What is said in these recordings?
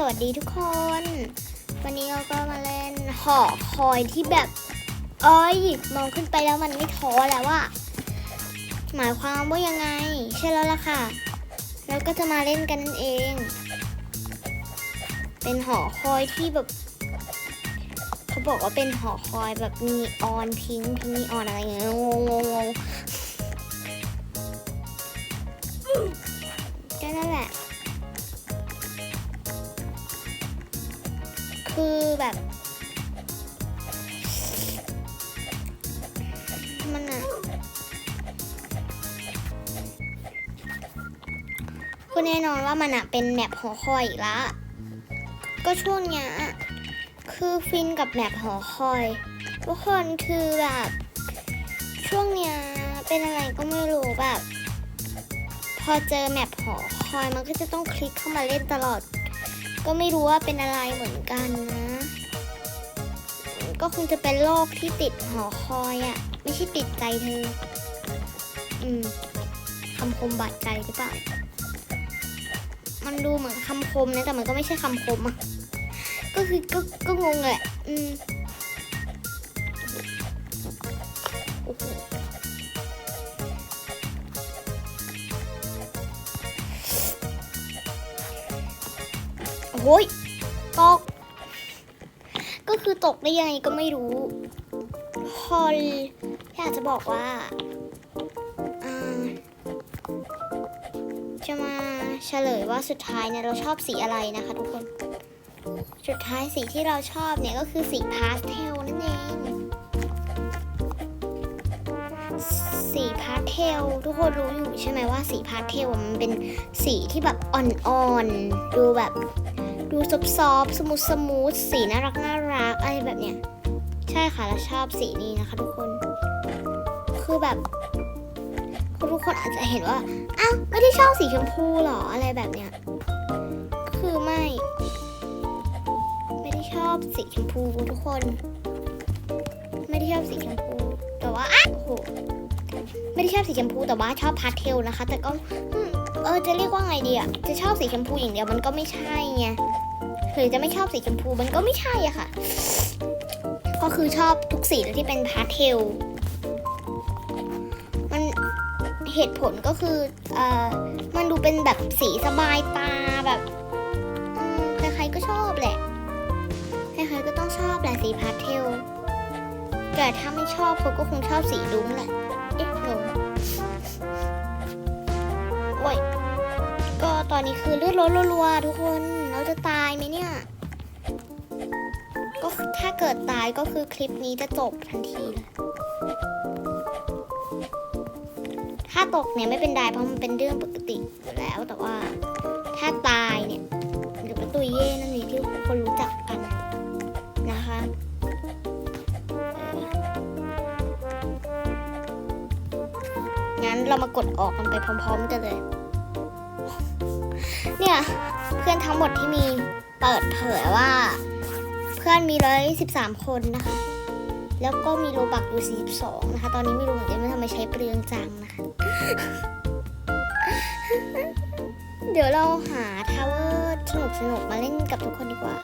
สวัสดีทุกคน วันนี้เราก็มาเล่นหอคอยที่แบบเอ้ยมองขึ้นไปแล้วมันไม่ท้อแล้วว่า หมายความว่ายังไง ใช่แล้วล่ะค่ะ แล้วก็จะมาเล่นกันนั่นเอง เป็นหอคอยที่แบบ เขาบอกว่าเป็นหอคอยแบบมีออนพิงพิงค์นีออนอะไรเงี้ยงงงงงก็นั่นแหละ คือแบบ มันอะก็แน่นอนว่ามันอะเป็นแมปหอคอยอีกละ ก็ช่วงเนี้ยคือฟินกับแมปหอคอย ทุกคนคือแบบ ช่วงเนี้ยเป็นอะไรก็ไม่รู้แบบ พอเจอแมปหอคอยมันก็จะต้องคลิกเข้ามาเล่นตลอด ก็ไม่รู้ว่าเป็นอะไรเหมือนกันนะ ก็คงจะเป็นโรคที่ติดหอคอยอะไม่ใช่ติดใจเธอ อืมคำคมบาดใจหรือเปล่า มันดูเหมือนคำคมนะแต่มันก็ไม่ใช่คำคมอะก็คือก็ก็งงแหละ อืม โอ้ยตก ก็คือตกได้ยังไงก็ไม่รู้พอลอยากจะบอกว่าจะมาเฉลยว่าสุดท้ายเนี่ยเราชอบสีอะไรนะคะทุกคน สุดท้ายสีที่เราชอบเนี่ยก็คือสีพาสเทลนั่นเอง สีพาสเทลทุกคนรู้อยู่ใช่ไหมว่าสีพาสเทลมันเป็นสีที่แบบอ่อนๆ ดูแบบ ดูซอฟซอฟสมูทสมูทสีน่ารักน่ารักอะไรแบบเนี้ยใช่ค่ะเราชอบสีนี้นะคะ ทุกคน คือแบบคือทุกคนอาจจะเห็นว่าอ้าวไม่ได้ชอบสีชมพูหรออะไรแบบเนี้ยคือไม่ ไม่ได้ชอบสีชมพูทุกคน ไม่ได้ชอบสีชมพูแต่ว่าอ้าวโอ้โหไม่ได้ชอบสีชมพูแต่ว่าชอบพาสเทลนะคะ แต่ก็เออจะเรียกว่าไงดีอะจะชอบสีชมพูอย่างเดียวมันก็ไม่ใช่ไง หรือจะไม่ชอบสีชมพูมันก็ไม่ใช่อะค่ะ ก็คือชอบทุกสีที่เป็นพาสเทล มันเหตุผลก็คือเอ่อมันดูเป็นแบบสีสบายตาแบบใครๆก็ชอบแหละใครๆก็ต้องชอบแหละสีพาสเทล แต่ถ้าไม่ชอบเขาก็คงชอบสีลุ้งแหละ เอ๊ะงงโอ้ยก็ตอนนี้คือเลือดลดรัวๆทุกคน จะตายไหมเนี่ย ก็ถ้าเกิดตายก็คือคลิปนี้จะจบทันทีเลยถ้าตกเนี่ยไม่เป็นไรเพราะมันเป็นเรื่องปกติอยู่แล้ว แต่ว่าถ้าตายเนี่ยหรือว่าตุยเย่นั่นเองที่คนรู้จักกันนะคะงั้นเรามากดออกกันไปพร้อม ๆ กันเลย เนี่ย พื่อนทั้งหมดที่มีเปิดเผยว่า เพื่อนมีร้อยสิบสามคนนะคะ แล้วก็มีโลบักอยู่ 42 นะคะ ตอนนี้ไม่รู้เหมือนกันว่าทำไมใช้เปลืองจังนะคะ เดี๋ยวเราหาทาวเวอร์สนุกสนุกมาเล่นกับทุกคนดีกว่า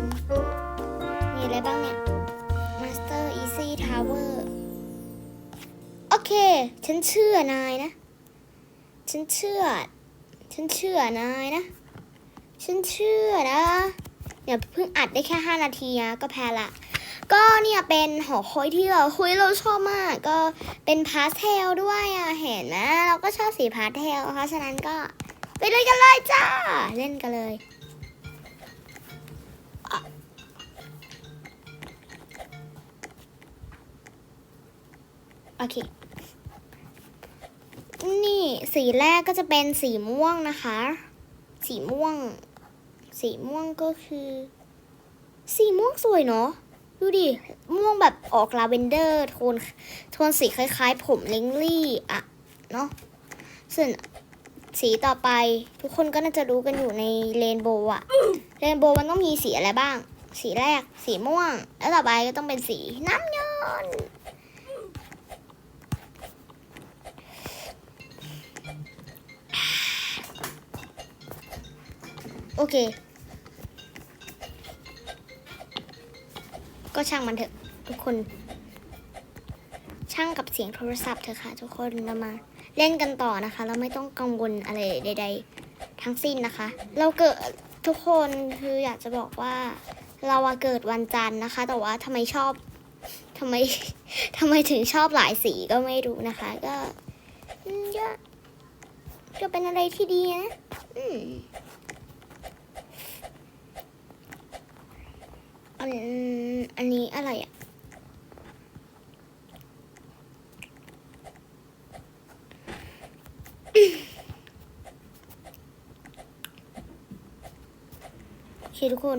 มมีอะไรบ้างเนี่ย Master Easy Tower โอเค ฉันเชื่อนายนะ ฉันเชื่อ ฉันเชื่อนายนะ ฉันเชื่อนะเนี่ยเพิ่งอัดได้แค่ 5 นาทีนะก็แพ้ละ ก็เนี่ยเป็นหอคอยที่เราคุยเราชอบมาก ก็เป็นพาสเทลด้วยอะเห็นนะ เราก็ชอบสีพาสเทลเพราะฉะนั้นก็ไปเล่นกันเลยจ้า เล่นกันเลยโอเค นี่สีแรกก็จะเป็นสีม่วงนะคะ สีม่วง สีม่วงก็คือ สีม่วงสวยเนาะดูดิ ม่วงแบบออกลาเวนเดอร์ โทน โทนสีคล้ายๆ ผมเล้งลี่อะเนาะส่วนสีต่อไปทุกคนก็น่าจะรู้กันอยู่ในเรนโบว์อะเรนโบว์มันต้องมีสีอะไรบ้าง สีแรก สีม่วง แล้วต่อไปก็ต้องเป็นสีน้ำเงิน โอเค ก็ช่างมันเถอะทุกคน ช่างกับเสียงโทรศัพท์เถอะค่ะ ทุกคนเรามาเล่นกันต่อนะคะ เราไม่ต้องกังวลอะไรใด ๆ ทั้งสิ้นนะคะ เราเกิดทุกคนคืออยากจะบอกว่า เราเกิดวันจันทร์นะคะ แต่ว่าทำไมชอบทำไมทำไมถึงชอบหลายสีก็ไม่รู้นะคะ ก็อืมก็ก็เป็นอะไรที่ดีนะ อืม อันอันนี้อะไรอะโอเคทุกคน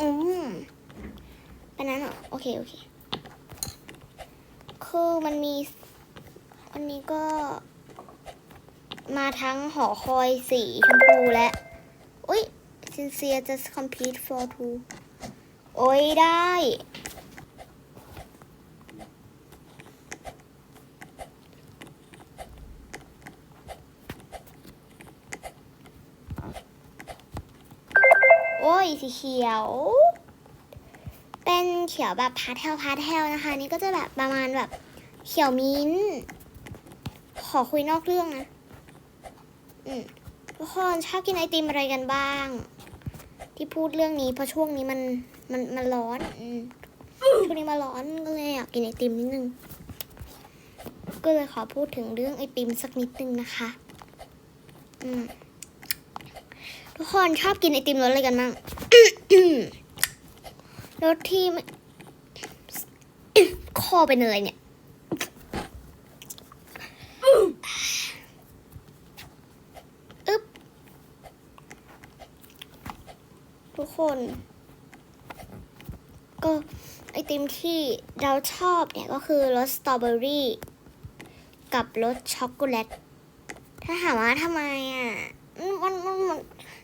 อืมอันนั้นเหรอ โอเค โอเค คือมันมี อันนี้ก็ มาทั้งหอคอยสีชมพูและ อุ้ย sincere just complete for two โอ้ยได้ โอ้ยสีเขียว เป็นเขียวแบบพาเทลพาเทลนะคะ นี่ก็จะแบบประมาณแบบเขียวมิ้น ขอคุยนอกเรื่องนะ อืมทุกคนชอบกินไอติมอะไรกันบ้าง ที่พูดเรื่องนี้เพราะช่วงนี้มันมันมันร้อนอช่วงนี้มันร้อนก็เลยอยากกินไอติมนิดนึง ก็เลยขอพูดถึงเรื่องไอติมสักนิดนึงนะคะอทุกคนชอบกินไอติมรสอะไรกันบ้างรสที่ไม่คอเป็นอะไรเนี่ย อึ๊บ ทุก คน ก็ไอติมที่เราชอบเนี่ยก็คือรสสตรอเบอรี่กับรสช็อกโกแลต ถ้าถามว่าทำไมอะ มันมันมัน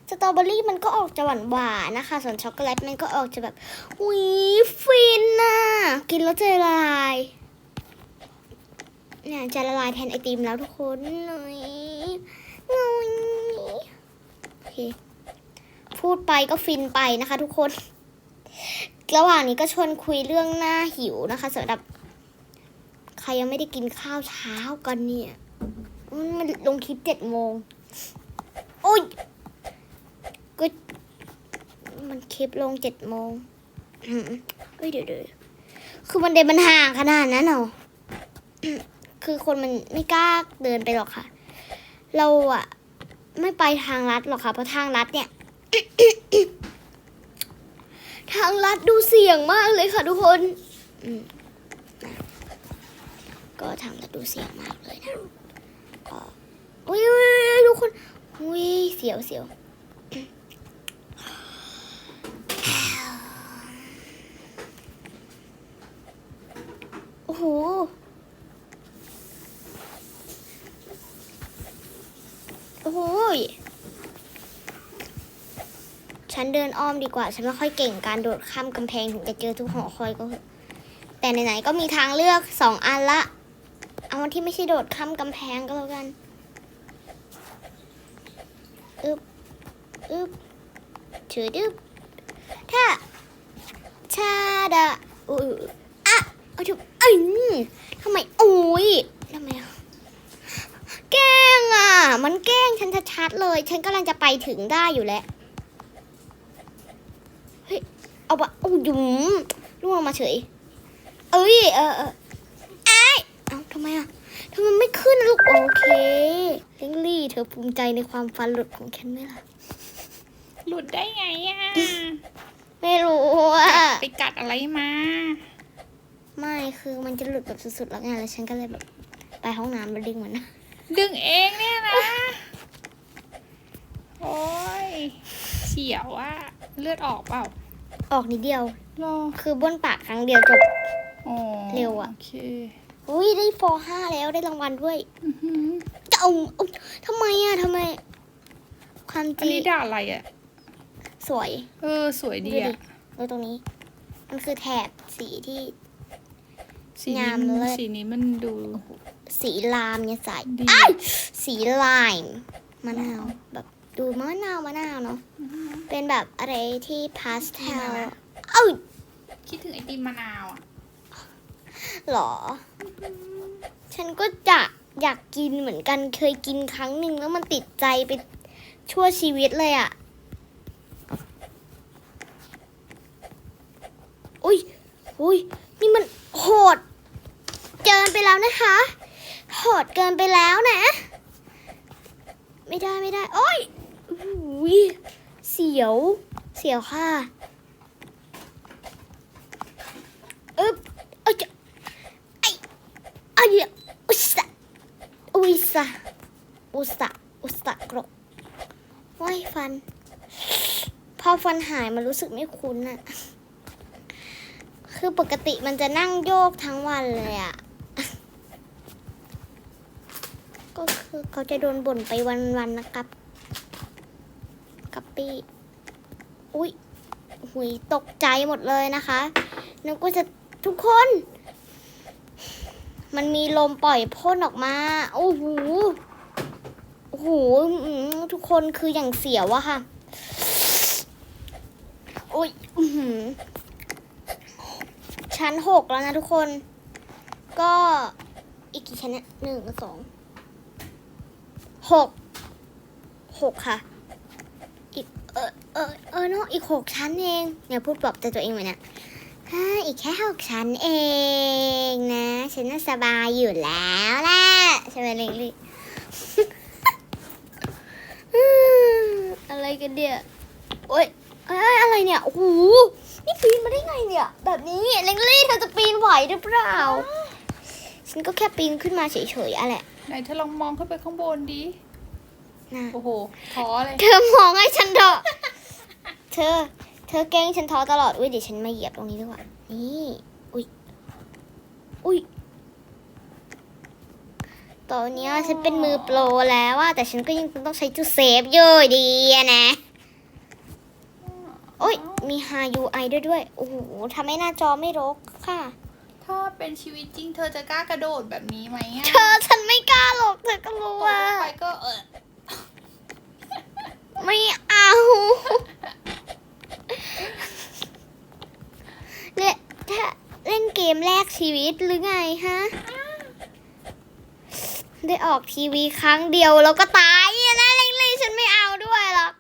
สตรอเบอรี่มันก็ออกจะหวานหวานนะคะ ส่วนช็อกโกแลตมันก็ออกจะแบบอุ้ยฟินน่ะ กินแล้วจะละลาย เนี่ยจะละลายแทนไอติมแล้วทุกคนหน่อยหน่อยโอเค พูดไปก็ฟินไปนะคะ ทุกคน ระหว่างนี้ก็ชวนคุยเรื่องหน้าหิวนะคะสำหรับ ใครยังไม่ได้กินข้าวเช้ากันเนี่ย มันลงคลิปเจ็ดโมงโอ้ยก็มันคลิปลงเจ็ดโมงอืมเอ้ยเดี๋ยวเดี๋ยวคือมันเดินมันห่างขนาดนั้นเหรอคือคนมันไม่กล้าเดินไปหรอกค่ะ เราอะไม่ไปทางลัดหรอกค่ะ เพราะทางลัดเนี่ย ทางลัดดูเสี่ยงมากเลยค่ะทุกคน ก็ทางลัดดูเสี่ยงมากเลยนะก็อุ้ยอุ้ยอุ้ยทุกคนอุ้ยเสียวเสียว โอ้โห โอ้โหยฉัน เดินอ้อมดีกว่า ฉันไม่ค่อยเก่งการโดดข้ามกำแพงถึงจะเจอทุกหอคอยก็เถอะแต่ไหนๆก็มีทางเลือกสองอันละ เอาที่ไม่ใช่โดดข้ามกำแพงก็แล้วกันอึบอึบถือดึบถ้าชาดะอุ้ยอะเอาถูกเอ้ยทำไมโอ้ยทำไมอะแกล้งอะ มันแกล้งฉันชัดๆเลย ฉันกำลังจะไปถึงได้อยู่แล้ว เอาปะโอ้ยหยุมล่วงมาเฉย เอ้ย เออเออไอ้ยเอ้าทำไมอะทำไมไม่ขึ้นลูก โอเคเล็งลี่ เธอภูมิใจในความฟันหลุดของฉันไหมล่ะ หลุดได้ไงอะ ไม่รู้อะ ไปกัดอะไรมา ไม่คือมันจะหลุดแบบสุดๆแล้วไงแล้วฉันก็เลยแบบไปห้องน้ำแล้วดึงมันนะ ดึงเองเนี่ยนะ โอ้ยเฉียวอะ เลือดออกเปล่า ออกนิดเดียว รอคือบ้วนปากครั้งเดียวจบ อ๋อเร็วอะ โอเคอุ้ยได้ฟอห้าแล้วได้รางวัลด้วยอื้อหือจะเอาเอาทำไมอะทำไม ความจอันรินี้งด่าอะไรอะ สวย เออ สวยดีดูดิอะ ดูตรงนี้ มันคือแถบสีที่ สีงานี้มมันเลิศ สีนี้มันดู สีลามเนี่ยใส่ดี อ้ายสีลายมะนาวแบบ ดูมะนาวมะนาวเนาะอื้อหือเป็นแบบอะไรที่พาสเทกินลอะไรเอ้าคิดถึงไอติมมะนาวอะหรอ ฉันก็จะอยากกินเหมือนกันเคยกินครั้งหนึ่งแล้วมันติดใจไปชั่วชีวิตเลยอะ่ะอุ้ยอุ้ยนี่มันโหดเกินไปแล้วนะคะ โหดเกินไปแล้วนะ ไม่ได้ไม่ได้ โอ้ย อุ้ยเสียว เสียวค่ะอึ๊บเอ้ยจะไอไอ้อุสะอุยสะอุสะอุสะกรกว้ายฟัน พอฟันหายมันรู้สึกไม่คุ้นอะคือปกติมันจะนั่งโยกทั้งวันเลยอะก็คือเขาจะโดนบ่นไปวันๆนะครับ ปี้ อุ้ยหุยตกใจหมดเลยนะคะนึกว่าจะทุกคน มันมีลมปล่อยพ่นออกมา โอ้โหโอ้โหทุกคนคืออย่างเสียวอะค่ะโอ้ยชั้นหกแล้วนะทุกคน ก็อีกกี่ชั้นเนี่ยหนึ่งสองหกหกค่ะ เออเออเออเนาะอีกหกชั้นเองเนี่ยพูดปลอบใจตัวเองไว้เนี่ยฮ่าอีกแค่หกชั้นเองนะ ฉันน่าสบายอยู่แล้วแหละใช่ไหมเล็กลี่อะไรกันเดียโอ๊ยเอ้ยอะไรเนี่ยโอ้โหนี่ปีนมาได้ไงเนี่ย แบบนี้เล็กลี่เธอจะปีนไหวหรือเปล่า ฉันก็แค่ปีนขึ้นมาเฉยๆอะแหละ ไหนเธอลองมองขึ้นไปข้างบนดิ นะโอ้โหท้อเลยเธอมองให้ฉันเถอะ เธอ เธอแกล้งฉันท้อตลอด อุ้ยเดี๋ยวฉันมาเหยียบตรงนี้ดีกว่า นี่ อุ้ย อุ้ยตอนเนี้ยฉันเป็นมือโปรแล้วอะแต่ฉันก็ยังต้องใช้จุดเซฟอยู่ดีอะนะ โอ้ย มีฮายูไอด้วยด้วย โอ้โหทำให้หน้าจอไม่รกค่ะ ถ้าเป็นชีวิตจริงเธอจะกล้ากระโดดแบบนี้ไหมอะเธอฉันไม่กล้าหรอกเธอก็รู้ตกว่าลงไปก็เออ ไม่เอาเนี่ยถ้าเล่นเกมแรกชีวิตหรือไงฮะ ได้ออกทีวีครั้งเดียวแล้วก็ตายอะนะเล็กๆฉันไม่เอาด้วยหรอก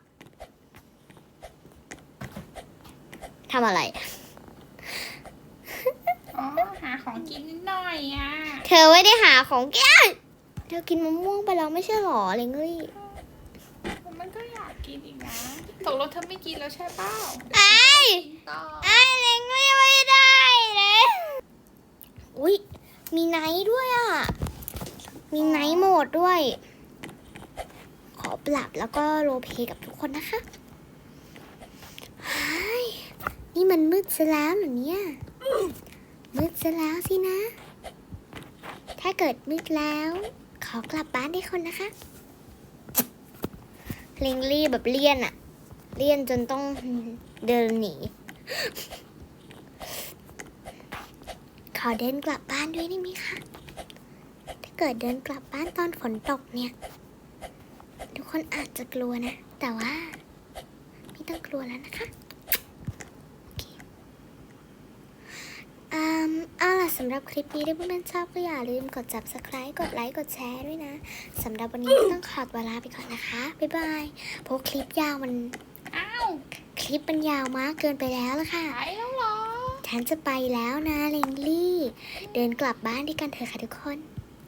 ทำอะไร อ๋อ หาของกินนิดหน่อยอะ เธอไม่ได้หาของแก้เธอกินมะม่วงไปแล้วไม่ใช่หรอเล็กลี่มัน ก็อยากกินอีกนะตกลงเธอไม่กินแล้วใช่เปล่าไอ้ยกินต่อไอ้เล็กลี่ไม่ได้เลยอุ้ยมีไนท์ด้วยอะ มีไนท์โหมดด้วย ขอปรับแล้วก็โรลเพลย์กับทุกคนนะคะเฮ้ยนี่มันมืดซะแล้วเหรอเนี่ย มืดซะแล้วสินะ ถ้าเกิดมืดแล้ว ขอกลับบ้านได้คนนะคะเลงลี่แบบเลี่ยนอะเลี่ยนจนต้องเดินหนีขอเดินกลับบ้านด้วยได้ไหมคะ ถ้าเกิดเดินกลับบ้านตอนฝนตกเนี่ย ทุกคนอาจจะกลัวนะ แต่ว่า ไม่ต้องกลัวแล้วนะคะโอเค อืมเอาล่ะสำหรับคลิปนี้ถ้าเพื่อนๆชอบก็อย่าลืมกด subscribe กดไลค์กดแชร์ด้วยนะสำหรับวันนี้ก็ต้องขอตัวลาไปก่อนนะคะ บ๊ายบายเพราะคลิปยาวมัน อ้าวคลิปมันยาวมากเกินไปแล้วละค่ะไปแล้วเหรอ ฉันจะไปแล้วนะเลงลี่ เดินกลับบ้านด้วยกันเถอะค่ะทุกคน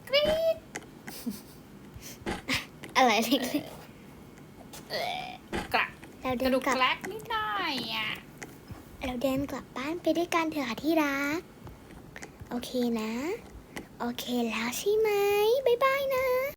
กรี๊ดอะไรเลงลี่เออกระเรากเดิระนดูกกลับ แกลกนิดหน่อยอะ เราเดินกลับบ้านไปด้วยกันเถอะค่ะที่รัก โอเคนะ โอเคแล้วใช่ไหมบ๊ายบายนะ